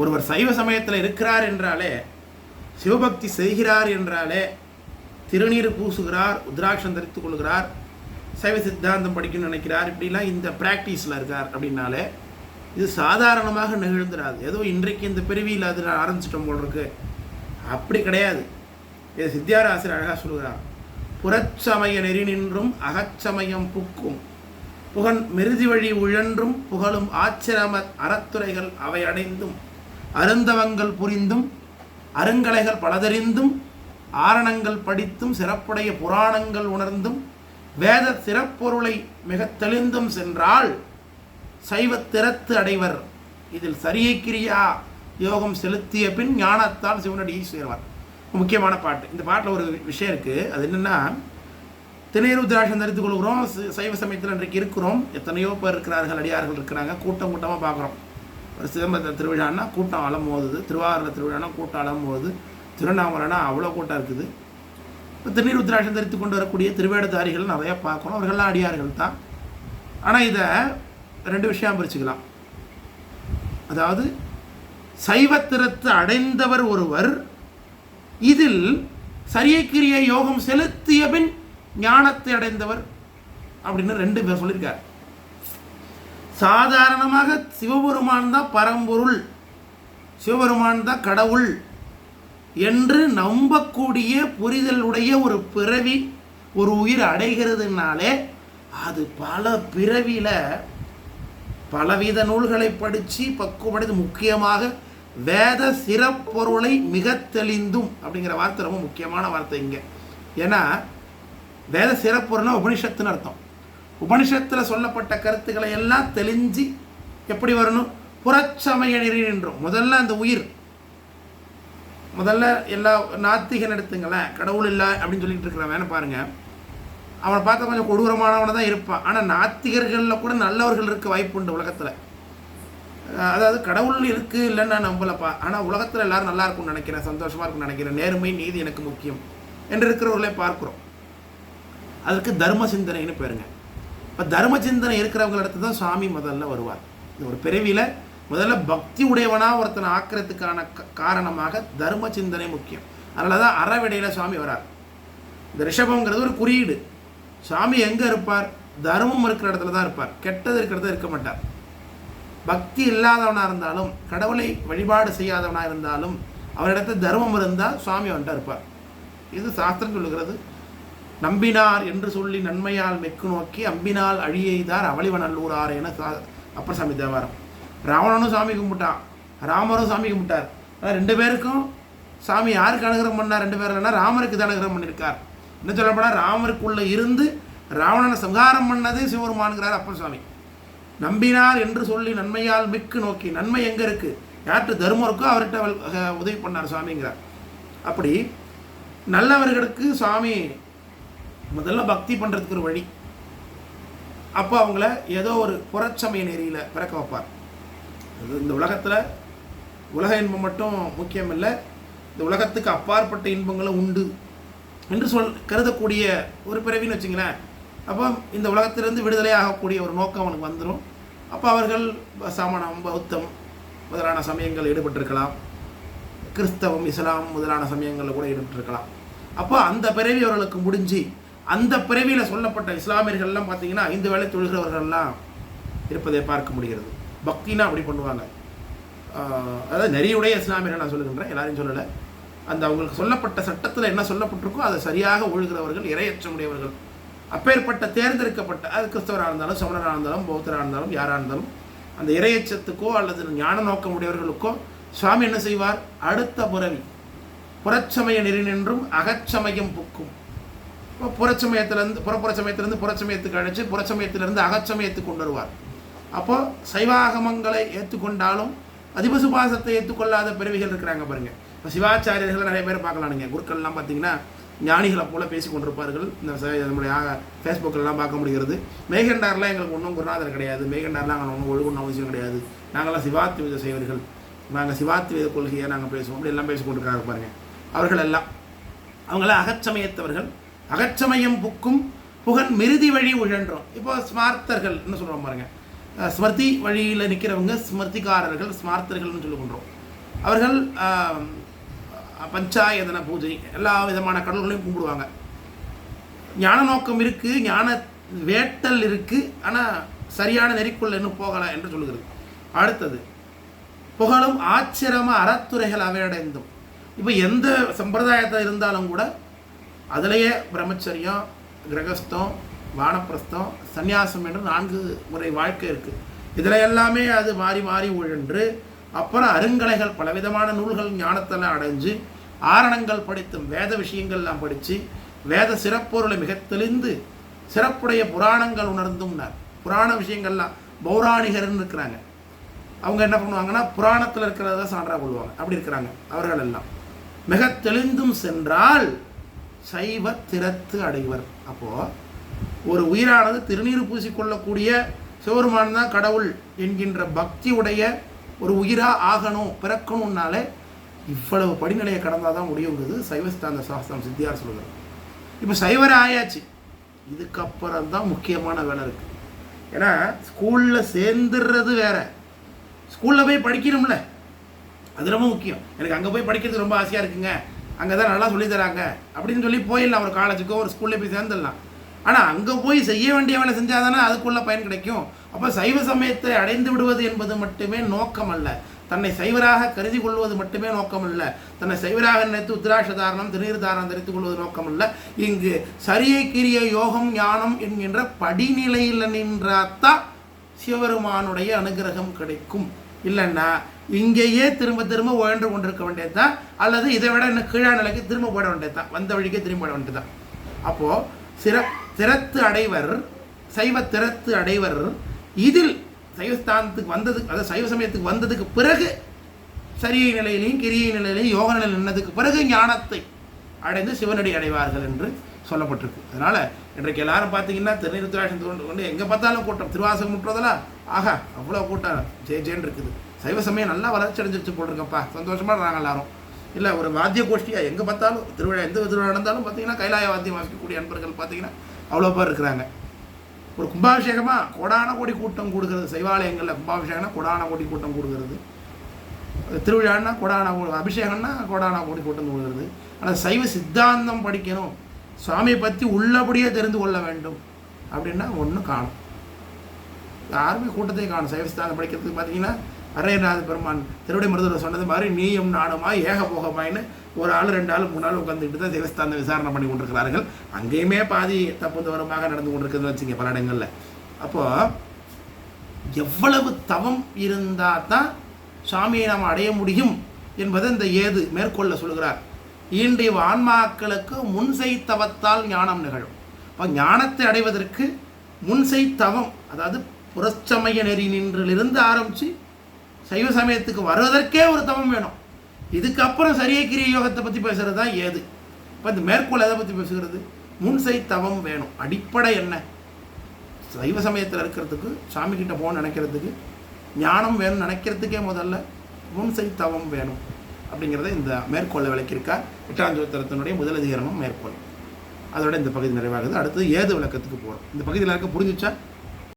ஒருவர் சைவ சமயத்தில் இருக்கிறார் என்றாலே சிவபக்தி செய்கிறார் என்றாலே திருநீர் பூசுகிறார் உத்ராட்சம் தரித்து கொள்கிறார் சைவ சித்தாந்தம் படிக்கணும்னு நினைக்கிறார் இப்படிலாம் இந்த ப்ராக்டிஸில் இருக்கார் அப்படின்னாலே இது சாதாரணமாக நிகழ்ந்துடாது ஏதோ இன்றைக்கு இந்த பிரிவியில் அது ஆரம்பிச்சிட்டோம் போல் இருக்கு. அப்படி கிடையாது. ஏ சித்தியார் ஆசிரியர் அழகாக சொல்கிறார் புறச்சமய நெறி நின்றும் அகச்சமயம் புக்கும். புகன் மிருதி வழி உழன்றும் புகழும் ஆச்சிரம அறத்துறைகள் அவை அடைந்தும். அருந்தவங்கள் புரிந்தும் அருங்கலைகள் பலதறிந்தும் ஆரணங்கள் படித்தும் சிறப்புடைய புராணங்கள் உணர்ந்தும் வேத சிறப்பொருளை மிக தெளிந்தும் சென்றால் சைவத்திறத்து அடைவர். இதில் சரியை கிரியா யோகம் செலுத்திய பின் ஞானத்தால் சிவனடியை சேர்வார் முக்கியமான பாட்டு. இந்த பாட்டில் ஒரு விஷயம் இருக்குது அது என்னென்னா திணையருத்ராட்சம் தரித்துக் கொள்கிறோம். சைவ சமயத்தில் இன்றைக்கு இருக்கிறோம். எத்தனையோ பேர் இருக்கிறார்கள் அடியார்கள் இருக்கிறாங்க. கூட்டம் கூட்டமாக பார்க்குறோம் சிதம்பரத்தில் திருவிழான்னா கூட்டம் அலம் போகுது திருவாரூரில் திருவிழானா கூட்டம் அலம் போகுது திருவண்ணாமலைனா அவ்வளோ கூட்டம் இருக்குது. இப்போ திருநீர் உத்ராட்சம் தரித்து கொண்டு வரக்கூடிய திருவேடதாரிகள் நிறையா பார்க்குறோம் அவர்கள்லாம் அடியார்கள் தான். ஆனால் இதை ரெண்டு விஷயம் பிரிச்சுக்கலாம். அதாவது சைவத்திரத்து அடைந்தவர் ஒருவர் இதில் சரியக்கிரிய யோகம் செலுத்திய பின் ஞானத்தை அடைந்தவர் அப்படின்னு ரெண்டு பேர் சொல்லியிருக்கார். சாதாரணமாக சிவபெருமான் தான் பரம்பொருள் சிவபெருமான் தான் கடவுள் என்று நம்பக்கூடிய புரிதலுடைய ஒரு பிறவி ஒரு உயிர் அடைகிறதுனாலே அது பல பிறவியில் பலவித நூல்களை படித்து பக்குவப்படுத்தி முக்கியமாக வேத சிறப்பொருளை மிக தெளிந்தும் அப்படிங்கிற வார்த்தை ரொம்ப முக்கியமான வார்த்தை இங்கே. ஏன்னா வேத சிறப்பொருள்னா உபனிஷத்துன்னு அர்த்தம். உபனிஷத்தில் சொல்லப்பட்ட கருத்துக்களை எல்லாம் தெளிஞ்சு எப்படி வரணும்? புறச்சமய நெறி நின்றோம். முதல்ல அந்த உயிர். முதல்ல எல்லா நாத்திகன் எடுத்துங்களேன். கடவுள் இல்லை அப்படின்னு சொல்லிட்டு இருக்கிறவன் பாருங்க. அவனை பார்த்தா கொஞ்சம் கொடூரமானவனை தான் இருப்பான். ஆனால் நாத்திகர்களில் கூட நல்லவர்கள் இருக்க வாய்ப்பு உண்டு உலகத்தில். அதாவது கடவுள் இருக்குது இல்லைன்னு நான் நம்பலப்பா. ஆனால் உலகத்தில் எல்லாரும் நல்லா இருக்கும்னு நினைக்கிறேன். சந்தோஷமாக இருக்கும்னு நினைக்கிறேன். நேர்மை நீதி எனக்கு முக்கியம். என்று இருக்கிறவர்களே பார்க்குறோம். அதற்கு தர்ம சிந்தனைன்னு பேருங்க. இப்போ தர்ம சிந்தனை இருக்கிறவங்களிடத்து தான் சுவாமி முதல்ல வருவார். இந்த ஒரு பிறவியில் முதல்ல பக்தி உடையவனாக ஒருத்தனை ஆக்கிறதுக்கான க- காரணமாக தர்ம சிந்தனை முக்கியம். அதனால தான் அறவிடையில் சுவாமி வரார். இந்த ரிஷபங்கிறது ஒரு குறியீடு. சாமி எங்கே இருப்பார்? தர்மம் இருக்கிற இடத்துல தான் இருப்பார். கெட்டது இருக்கிறத இருக்க மாட்டார். பக்தி இல்லாதவனாக இருந்தாலும் கடவுளை வழிபாடு செய்யாதவனாக இருந்தாலும் அவரிடத்துல தர்மம் இருந்தால் சுவாமி வந்துட்டு இருப்பார். இது சாஸ்திரம் சொல்லுகிறது. நம்பினார் என்று சொல்லி நன்மையால் மெக்கு நோக்கி அம்பினால் அழியெய்தார் அவளிவநல்லூரார் என சா அப்பசாமி தேவாரம். ராவணனும் சாமி கும்பிட்டான். ராமரும் சாமி கும்பிட்டார். ஆனால் ரெண்டு பேருக்கும் சாமி யாருக்கு அனுகிரகம் பண்ணார்? ரெண்டு பேர் இல்லைன்னா ராமருக்கு தான் அனுகிரகம் பண்ணியிருக்கார் என்ன சொல்லப்போனால் ராமருக்குள்ளே இருந்து ராவணனை சங்காரம் பண்ணது சிவபெருமானுங்கிறார் அப்பன் சுவாமி நம்பினார் என்று சொல்லி நன்மையால் மிக்கு நோக்கி நன்மை எங்கே இருக்குது யார்கிட்ட தர்மம் இருக்கோ அவர்கிட்ட உதவி பண்ணார் சுவாமிங்கிறார் அப்படி நல்லவர்களுக்கு சுவாமி முதல்ல பக்தி பண்ணுறதுக்கு ஒரு வழி. அப்போ அவங்கள ஏதோ ஒரு புறச்சமய நெறியில் பிறக்க வைப்பார். அது இந்த உலகத்தில் உலக இன்பம் மட்டும் முக்கியம் இல்லை இந்த உலகத்துக்கு அப்பாற்பட்ட இன்பங்களும் உண்டு என்று சொல் கருதக்கூடிய ஒரு பிறவின்னு வச்சுங்களேன். அப்போ இந்த உலகத்திலிருந்து விடுதலை ஆகக்கூடிய ஒரு நோக்கம் அவனுக்கு வந்துடும் அப்போ அவர்கள் சமணம் பௌத்தம் முதலான சமயங்கள் ஈடுபட்டிருக்கலாம். கிறிஸ்தவம் இஸ்லாம் முதலான சமயங்களில் கூட ஈடுபட்டிருக்கலாம். அப்போ அந்த பிறவி அவர்களுக்கு முடிஞ்சு அந்த பிறவியில் சொல்லப்பட்ட இஸ்லாமியர்கள்லாம் பார்த்தீங்கன்னா ஐந்து வேளை தொழுகிறவர்கள்லாம் இருப்பதை பார்க்க முடிகிறது. பக்தினா அப்படி பண்ணுவாங்க. அதாவது நெறியுடைய இஸ்லாமியர்கள் நான் சொல்லுகின்றேன் எல்லாரையும் சொல்லலை. அந்த அவங்களுக்கு சொல்லப்பட்ட சட்டத்தில் என்ன சொல்லப்பட்டிருக்கோ அதை சரியாக ஒழுகிறவர்கள் இரையற்றமுடையவர்கள் அப்பேற்பட்ட தேர்ந்தெடுக்கப்பட்ட அது கிறிஸ்தவராக இருந்தாலும் சமணராக இருந்தாலும் பௌத்தராக இருந்தாலும் யாராக இருந்தாலும் அந்த இரையச்சத்துக்கோ அல்லது ஞான நோக்கம் உடையவர்களுக்கோ சுவாமி என்ன செய்வார்? அடுத்த புறவி புறச்சமய நெறி நின்றும் அகச்சமயம் புக்கும். இப்போ புறச்சமயத்திலேருந்து புறப்புறச்சமயத்திலேருந்து புறச்சமயத்துக்கு அழைச்சி புறச்சமயத்திலேருந்து அகச்சமயத்துக்கு கொண்டு வருவார். அப்போது சைவாகமங்களை ஏற்றுக்கொண்டாலும் அதிபசுபாசத்தை ஏற்றுக்கொள்ளாத பிறவிகள் இருக்கிறாங்க பாருங்கள் இப்போ சிவாச்சாரியர்களை நிறைய பேர் பார்க்கலானுங்க. குருக்கள்லாம் பார்த்தீங்கன்னா ஞானிகளை போல பேசி கொண்டிருப்பார்கள். இந்த நம்முடைய ஃபேஸ்புக்கெல்லாம் பார்க்க முடிகிறது. மேகண்டார்லாம் எங்களுக்கு ஒன்றும் குருநாதர் கிடையாது. மேகண்டார்லாம் நாங்கள் ஒன்றும் ஒழுகுன்னு அவசியம் கிடையாது. நாங்களாம் சிவாத்வித செய்வர்கள் நாங்கள் சிவாத்வித கொள்கையை நாங்கள் பேசுவோம். அப்படி எல்லாம் பேசி கொண்டிருக்காங்க பாருங்கள் அவர்கள் எல்லாம் அவங்களாம் அகச்சமயத்தவர்கள் அகச்சமயம் புக்கும் புகன் மிருதி வழி உழன்றோம். இப்போ ஸ்மார்த்தர்கள் என்ன சொல்கிறோம் பாருங்க. ஸ்மிருதி வழியில் நிற்கிறவங்க ஸ்மிருதிகாரர்கள் ஸ்மார்த்தர்கள்னு சொல்லி அவர்கள் பஞ்சாயதன பூஜை எல்லா விதமான கடவுள்களையும் கும்பிடுவாங்க. ஞான நோக்கம் இருக்குது ஞான வேட்டல் இருக்குது ஆனால் சரியான நெறிக்குள்ள இன்னும் போகலை என்று சொல்லுகிறது. அடுத்தது புகழும் ஆச்சிரம அறத்துறைகள் அவையடைந்தும் இப்போ எந்த சம்பிரதாயத்தில் இருந்தாலும் கூட அதிலேயே பிரம்மச்சரியம் கிரகஸ்தம் வானப்பிரஸ்தம் சந்நியாசம் என்று நான்கு முறை வாழ்க்கை இருக்குது இதில் எல்லாமே அது மாறி மாறி உழன்று அப்புறம் அருங்கலைகள் பலவிதமான நூல்கள் ஞானத்தில் அடைஞ்சு ஆரணங்கள் படித்தும் வேத விஷயங்கள்லாம் படித்து வேத சிறப்பொருளை மிக தெளிந்து சிறப்புடைய புராணங்கள் உணர்ந்தும்னார். புராண விஷயங்கள்லாம் பௌராணிகர்னு இருக்கிறாங்க. அவங்க என்ன பண்ணுவாங்கன்னா புராணத்தில் இருக்கிறத சான்றாக கொள்வாங்க. அப்படி இருக்கிறாங்க. அவர்கள் எல்லாம் மிக தெளிந்தும் சென்றால் சைவ திறத்து அடைவர். அப்போ ஒரு உயிரானது திருநீர் பூசிக்கொள்ளக்கூடிய சிவருமான் தான் கடவுள் என்கின்ற பக்தி உடைய ஒரு உயிராக ஆகணும் பிறக்கணும்னாலே இவ்வளவு படிநிலையை கடந்தால் தான் முடியுங்கிறது சைவஸ்தாந்த சாஸ்திரம் சித்தியார் சொல்கிறார் இப்போ சைவரே ஆயாச்சு. இதுக்கப்புறம் தான் முக்கியமான வேலை இருக்குது ஏன்னா ஸ்கூலில் சேர்ந்துடுறது வேற. ஸ்கூலில் போய் படிக்கணும்ல. அது ரொம்ப முக்கியம். எனக்கு அங்கே போய் படிக்கிறது ரொம்ப ஆசையாக இருக்குங்க. அங்கே தான் நல்லா சொல்லித்தராங்க அப்படின்னு சொல்லி போயிடலாம். ஒரு காலேஜுக்கோ ஒரு ஸ்கூல்ல போய் சேர்ந்துடலாம். ஆனால் அங்கே போய் செய்ய வேண்டிய வேலை செஞ்சால் தானே அதுக்குள்ள பயன் கிடைக்கும். அப்போ சைவ சமயத்தை அடைந்து விடுவது என்பது மட்டுமே நோக்கம் அல்ல. தன்னை சைவராக கருதி கொள்வது மட்டுமே நோக்கம் அல்ல. தன்னை சைவராக நினைத்து உத்ராட்ச தாரணம் திருநீர் தாரணம் தெரிவித்துக் கொள்வது நோக்கம் அல்ல. இங்கு சரியை கிரிய யோகம் ஞானம் என்கின்ற படிநிலையில் நின்றாத்தான் சிவபெருமானுடைய அனுகிரகம் கிடைக்கும். இல்லைன்னா இங்கேயே திரும்ப திரும்ப உழன்று கொண்டிருக்க வேண்டியதுதான் அல்லது இதை விட இன்னும் கீழா நிலைக்கு திரும்ப போட வேண்டியது தான் வந்த வழிக்கே திரும்ப போட வேண்டியதுதான். அப்போது சிற திறத்து அடைவர் சைவ திறத்து அடைவர் இதில் சைவஸ்தானத்துக்கு வந்ததுக்கு அதாவது சைவ சமயத்துக்கு வந்ததுக்கு பிறகு சரியை நிலையிலையும் கிரியை நிலையிலையும் யோக நிலையில் நின்றதுக்கு பிறகு ஞானத்தை அடைந்து சிவனடி அடைவார்கள் என்று சொல்லப்பட்டிருக்கு. அதனால் இன்றைக்கு எல்லாரும் பார்த்தீங்கன்னா திருநீருத்ராட்சம் தோன்று கொண்டு எங்கே பார்த்தாலும் கூட்டம். திருவாசகம் முட்டுறதெல்லாம் ஆஹா அவ்வளோ கூட்டம். ஜே ஜேன்னு இருக்குது. சைவ சமயம் நல்லா வளர்ச்சி அடைஞ்சிருச்சு போட்டிருக்கப்பா. சந்தோஷமாக நாங்கள் எல்லாரும். இல்லை ஒரு வாத்திய கோஷ்டியாக எங்கே பார்த்தாலும் திருவிழா எந்த திருவிழா நடந்தாலும் பார்த்தீங்கன்னா கைலாய வாத்தியம் வாசிக்கக்கூடிய அன்பர்கள் பார்த்தீங்கன்னா அவ்வளோ பேர் இருக்கிறாங்க. ஒரு கும்பாபிஷேகமாக கோடான கோடி கூட்டம் கொடுக்கறது சைவாலயங்களில் கும்பாபிஷேகம்னா கோடான கோடி கூட்டம் கொடுக்கறது திருவிழான்னா கொடான அபிஷேகம்னா கொடானா கோடி கூட்டம் கொடுக்கறது ஆனால் சைவ சித்தாந்தம் படிக்கணும். சுவாமியை பற்றி உள்ளபடியே தெரிந்து கொள்ள வேண்டும். அப்படின்னா ஒன்றும் காணும். யாருமே கூட்டத்தையும் காணும். சைவஸ்தானம் படிக்கிறதுக்கு பார்த்தீங்கன்னா அரையநாத பெருமான் திருவிடை மருத்துவர் சொன்னது மாதிரி நீயும் நானுமா ஏக போகமாயின்னு ஒரு ஆள் ரெண்டு ஆள் மூணு ஆள் உட்காந்துக்கிட்டு தான் சிவஸ்தாந்த விசாரணை பண்ணி கொண்டிருக்கிறார்கள். அங்கேயுமே பாதி தப்பு தவறுமாக நடந்து கொண்டிருக்குதுன்னு வச்சுங்க பல இடங்களில். அப்போது எவ்வளவு தவம் இருந்தால் தான் சாமியை நாம் அடைய முடியும் என்பதை இந்த ஏது மேற்கொள்ள சொல்கிறார் ஈண்டிய ஆன்மாக்களுக்கு முன்செய் தவத்தால் ஞானம் நிகழும். அப்போ ஞானத்தை அடைவதற்கு முன்செய் தவம் அதாவது புறச்சமய நெறி நின்றிலிருந்து ஆரம்பித்து சைவ சமயத்துக்கு வருவதற்கே ஒரு தவம் வேணும். இதுக்கப்புறம் சரியக்கிரிய யோகத்தை பற்றி பேசுகிறது தான் ஏது? இப்போ இந்த மேற்கோள் எதை பற்றி பேசுகிறது? முன்செய் தவம் வேணும். அடிப்படை என்ன? சைவ சமயத்தில் இருக்கிறதுக்கு சாமி கிட்ட போகணும்னு நினைக்கிறதுக்கு ஞானம் வேணும்னு நினைக்கிறதுக்கே முதல்ல முன்சை தவம் வேணும். அப்படிங்கிறத இந்த மேற்கோளை விளக்கியிருக்கார். எட்டாஞ்சோத்திரத்தினுடைய முதல் அதிகாரமும் மேற்கோள். அதோட இந்த பகுதி நிறைவாகுது. அடுத்து ஏது விளக்கத்துக்கு போகிறோம் இந்த பகுதியில் இருக்க புரிஞ்சுச்சா?